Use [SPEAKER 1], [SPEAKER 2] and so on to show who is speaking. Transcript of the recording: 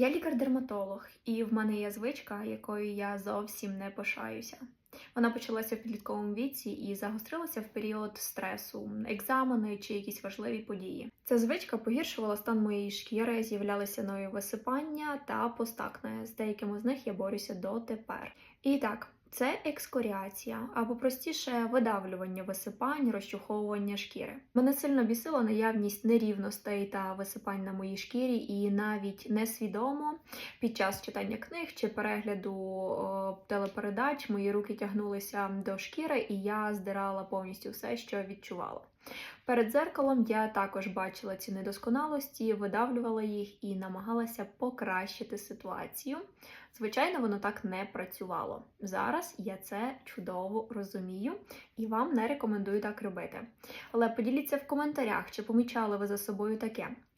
[SPEAKER 1] Я лікар-дерматолог, і в мене є звичка, якою я зовсім не пишаюся. Вона почалася в підлітковому віці і загострилася в період стресу, екзамени чи якісь важливі події. Ця звичка погіршувала стан моєї шкіри, з'являлися нові висипання та постакне. З деякими з них я борюся дотепер. І так. Це екскоріація, або простіше видавлювання висипань, розчуховування шкіри. Мене сильно бісила наявність нерівностей та висипань на моїй шкірі, і навіть несвідомо під час читання книг чи перегляду о, телепередач мої руки тягнулися до шкіри, і я здирала повністю все, що відчувала. Перед дзеркалом я також бачила ці недосконалості, видавлювала їх і намагалася покращити ситуацію. Звичайно, воно так не працювало. Зараз я це чудово розумію і вам не рекомендую так робити. Але поділіться в коментарях, чи помічали ви за собою таке.